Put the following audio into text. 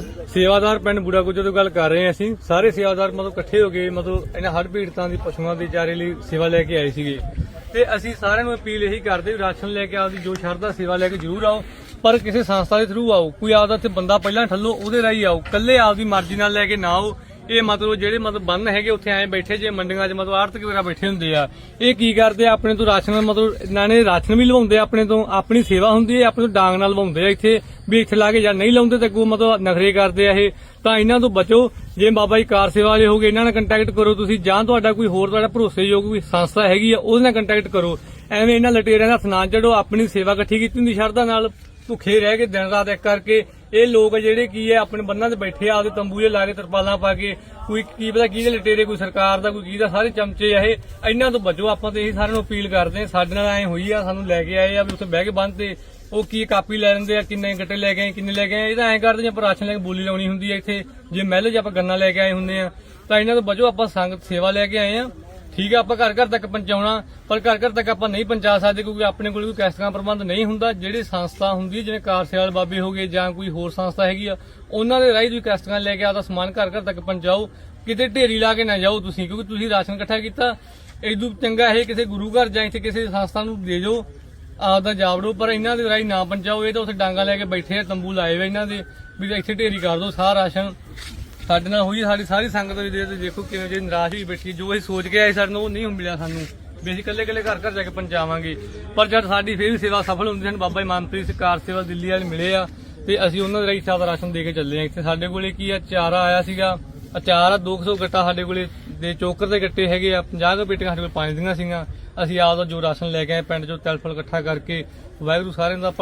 ਸੇਵਾਦਾਰ ਪਿੰਡ ਬੂੜਾ ਗੁੱਜਰ ਤੋਂ ਗੱਲ ਕਰ ਰਹੇ ਹਾਂ ਅਸੀਂ। ਸਾਰੇ ਸੇਵਾਦਾਰ ਮਤਲਬ ਇਕੱਠੇ ਹੋ ਕੇ ਮਤਲਬ ਇਹਨਾਂ ਹਰ ਪੀੜਤਾਂ ਦੀ ਪਸ਼ੂਆਂ ਦੇ ਚਾਰੇ ਲਈ ਸੇਵਾ ਲੈ ਕੇ ਆਏ ਸੀਗੇ। ਤੇ ਅਸੀਂ ਸਾਰਿਆਂ ਨੂੰ ਅਪੀਲ ਇਹੀ ਕਰਦੇ ਰਾਸ਼ਨ ਲੈ ਕੇ ਆਪਦੀ ਜੋ ਸ਼ਰਧਾ ਸੇਵਾ ਲੈ ਕੇ ਜ਼ਰੂਰ ਆਓ। ਪਰ ਕਿਸੇ ਸੰਸਥਾ ਦੇ ਥਰੂ ਆਓ, ਕੋਈ ਆਪਦਾ ਤੇ ਬੰਦਾ ਪਹਿਲਾਂ ਠੱਲੋ, ਉਹਦੇ ਰਾਹੀਂ ਆਓ। ਕੱਲੇ ਆਪਦੀ ਮਰਜ਼ੀ ਨਾਲ ਲੈ ਕੇ ਨਾ ਆਓ। ਇਹ ਮਤਲਬ ਜਿਹੜੇ ਮਤਲਬ ਬੰਨ ਹੈਗੇ ਉੱਥੇ ਐਂ ਬੈਠੇ ਜੇ ਮੰਡੀਆਂ 'ਚ, ਮਤਲਬ ਆੜਤਕ ਵਗੈਰਾ ਬੈਠੇ ਹੁੰਦੇ ਆ। ਇਹ ਕੀ ਕਰਦੇ ਆ? ਆਪਣੇ ਤੋਂ ਰਾਸ਼ਨ ਮਤਲਬ ਇਹਨਾਂ ਨੇ ਰਾਸ਼ਨ ਵੀ ਲਵਾਉਂਦੇ ਆ, ਆਪਣੇ ਤੋਂ ਆਪਣੀ ਸੇਵਾ ਹੁੰਦੀ ਹੈ, ਆਪਣੇ ਤੋਂ ਡਾਂਗ ਨਾਲ ਲਵਾਉਂਦੇ ਆ ਇੱਥੇ ਵੀ ਇੱਥੇ ਲਾ ਕੇ ਜਾਂ ਨਹੀਂ ਲਾਉਂਦੇ ਤੇ ਅੱਗੋਂ ਮਤਲਬ ਨਖਰੇ ਕਰਦੇ ਆ ਇਹ। ਤਾਂ ਇਹਨਾਂ ਤੋਂ ਬਚੋ। ਜੇ ਬਾਬਾ ਜੀ ਕਾਰ ਸੇਵਾ ਵਾਲੇ ਹੋਗੇ ਇਹਨਾਂ ਨਾਲ ਕੰਟੈਕਟ ਕਰੋ ਤੁਸੀਂ ਜਾਂ ਤੁਹਾਡਾ ਕੋਈ ਹੋਰ ਤੁਹਾਡਾ ਭਰੋਸੇਯੋਗ ਕੋਈ ਸੰਸਥਾ ਹੈਗੀ ਆ, ਉਹਦੇ ਨਾਲ ਕੰਟੈਕਟ ਕਰੋ। ਐਵੇਂ ਇਹਨਾਂ ਲਟੇਰਿਆਂ ਦਾ ਸਨਾਨ ਚੜੋ ਆਪਣੀ ਸੇਵਾ ਇਕੱਠੀ ਕੀਤੀ ਹੁੰਦੀ ਸ਼ਰਧਾ ਨਾਲ। ਭੁੱਖੇ ਰਹਿ ਕੇ ਦਿਨ ਰਾਤ ਇੱਕ ਕਰਕੇ ਇਹ ਲੋਕ ਜਿਹੜੇ ਕੀ ਹੈ, ਆਪਣੇ ਬੰਨਾਂ ਤੇ ਬੈਠੇ ਆ, ਆਪਦੇ ਤੰਬੂ ਜੇ ਲਾ ਕੇ ਤਰਪਾਲਾਂ ਪਾ ਕੇ, ਕੋਈ ਕੀ ਪਤਾ ਕੀ ਕਿਹਦੇ ਲਟੇਰੇ, ਕੋਈ ਸਰਕਾਰ ਦਾ, ਕੋਈ ਕੀ ਦਾ, ਸਾਰੇ ਚਮਚੇ ਆ ਇਹ। ਇਹਨਾਂ ਤੋਂ ਬਚੋ ਆਪਾਂ ਤੇ ਇਹੀ ਸਾਰਿਆਂ ਨੂੰ ਅਪੀਲ ਕਰਦੇ ਹਾਂ, ਸਾਡੇ ਨਾਲ ਐ ਹੋਈ ਆ, ਸਾਨੂੰ ਲੈ ਕੇ ਆਏ ਆ, ਵੀ ਉੱਥੇ ਬਹਿ ਕੇ ਬੰਨ ਤੇ ਉਹ ਕੀ ਕਾਪੀ ਲੈ ਲੈਂਦੇ ਆ, ਕਿੰਨੇ ਗੱਟੇ ਲੈ ਗਏ ਕਿੰਨੇ ਲੈ ਗਏ ਇਹ ਤਾਂ ਐਂ ਕਰਦੇ ਆ ਆਪਾਂ ਰਾਸ਼ਨ ਲੈ ਕੇ ਬੋਲੀ ਲਾਉਣੀ ਹੁੰਦੀ ਆ ਇੱਥੇ। ਜੇ ਮਹਿਲ 'ਚ ਆਪਾਂ ਗੰਨਾ ਲੈ ਕੇ ਆਏ ਹੁੰਦੇ ਆ, ਤਾਂ ਇਹਨਾਂ ਤੋਂ ਬਚੋ ਆਪਾਂ ਸੰਗਤ ਸੇਵਾ ਲੈ ਕੇ ਆਏ ਆ। ਠੀਕ ਆ ਆਪਾਂ ਘਰ ਘਰ ਤੱਕ ਪਹੁੰਚਾਉਣਾ ਪਰ ਘਰ ਘਰ ਤੱਕ ਆਪਾਂ ਨਹੀਂ ਪਹੁੰਚਾ ਸਕਦੇ ਕਿਉਂਕਿ ਆਪਣੇ ਕੋਲ ਕੋਈ ਕੈਸਟਰਾਂ ਪ੍ਰਬੰਧ ਨਹੀਂ ਹੁੰਦਾ। ਜਿਹੜੇ ਸੰਸਥਾ ਹੁੰਦੀ ਹੈ, ਜਿਵੇਂ ਕਾਰ ਸੇਵਾਲ ਬਾਬੇ ਹੋਗੇ ਜਾਂ ਕੋਈ ਹੋਰ ਸੰਸਥਾ ਹੈਗੀ ਆ ਉਹਨਾਂ ਦੇ ਰਾਹੀਂ ਤੁਸੀਂ ਕੈਸਟਰਾਂ ਲੈ ਕੇ ਆਦਾ ਸਮਾਨ ਘਰ ਘਰ ਤੱਕ ਪਹੁੰਚਾਓ। ਕਿਤੇ ਢੇਰੀ ਲਾ ਕੇ ਨਾ ਜਾਓ ਤੁਸੀਂ ਕਿਉਂਕਿ ਤੁਸੀਂ ਰਾਸ਼ਨ ਇਕੱਠਾ ਕੀਤਾ। ਇਦੋਂ ਚੰਗਾ ਇਹ ਕਿਸੇ ਗੁਰੂ ਘਰ ਜਾਂ ਇੱਥੇ ਕਿਸੇ ਸੰਸਥਾ ਨੂੰ ਦੇ ਜਾਓ ਆਪਦਾ ਜਾਵੜੋ ਪਰ ਇਹਨਾਂ ਦੇ ਰਾਹੀਂ ਨਾ ਪਹੁੰਚਾਓ। ਇਹ ਤਾਂ ਉੱਥੇ ਡਾਂਗਾ ਲੈ ਕੇ ਬੈਠੇ ਆ ਤੰਬੂ ਲਾਏ ਹੋਏ ਇਹਨਾਂ ਦੇ ਵੀ ਇੱਥੇ ਢੇਰੀ ਕਰ ਦਿਓ ਸਾਰਾ ਰਾਸ਼ਨ। ਸਾਡੇ ਨਾਲ ਹੋਈ ਸਾਡੀ ਸਾਰੀ ਸੰਗਤ ਵੀ ਦੇ- ਦੇਖੋ ਕਿਵੇਂ ਜੇ ਨਿਰਾਸ਼ ਹੋਈ ਬੈਠੀ ਜੋ ਅਸੀਂ ਸੋਚ ਕੇ ਆਏ ਸਾਨੂੰ, ਉਹ ਨਹੀਂ ਮਿਲਿਆ ਸਾਨੂੰ। ਵੀ ਅਸੀਂ ਇਕੱਲੇ ਇਕੱਲੇ ਘਰ ਘਰ ਜਾ ਕੇ ਪਹੁੰਚਾਵਾਂਗੇ। ਪਰ ਜਦ ਸਾਡੀ ਫੇਰ ਵੀ ਸੇਵਾ ਸਫਲ ਹੁੰਦੀ ਹਨ ਬਾਬਾ ਇਮਾਨਪ੍ਰੀਤ ਕਾਰ ਸੇਵਾ ਦਿੱਲੀ ਵਾਲੇ ਮਿਲੇ ਆ ਤੇ ਅਸੀਂ ਉਹਨਾਂ ਦੇ ਰਾਹੀਂ ਸਾਦਾ ਰਾਸ਼ਨ ਦੇ ਕੇ ਚੱਲੇ ਆ। ਇੱਥੇ ਸਾਡੇ ਕੋਲੇ ਕੀ ਆ, ਚਾਰਾ ਆਇਆ ਸੀਗਾ। ਅਚਾਰ ਆ 200 ਗੱਟਾ ਸਾਡੇ ਕੋਲੇ ਦੇ ਚੋਕਰ ਦੇ ਗੱਟੇ ਹੈਗੇ ਆ 50 ਕੁ ਪੇਟੀਆਂ ਸਾਡੇ ਕੋਲ ਪਾਣੀ ਦੀਆਂ ਸੀਗੀਆਂ। ਅਸੀਂ ਆਪਦਾ ਜੋ ਰਾਸ਼ਨ ਲੈ ਕੇ ਆਏ, ਪਿੰਡ ਚੋਂ ਤਿਲ ਫੁਲ ਇਕੱਠਾ ਕਰਕੇ, ਵਾਹਿਗੁਰੂ ਸਾਰਿਆਂ ਦਾ ਭਲਾ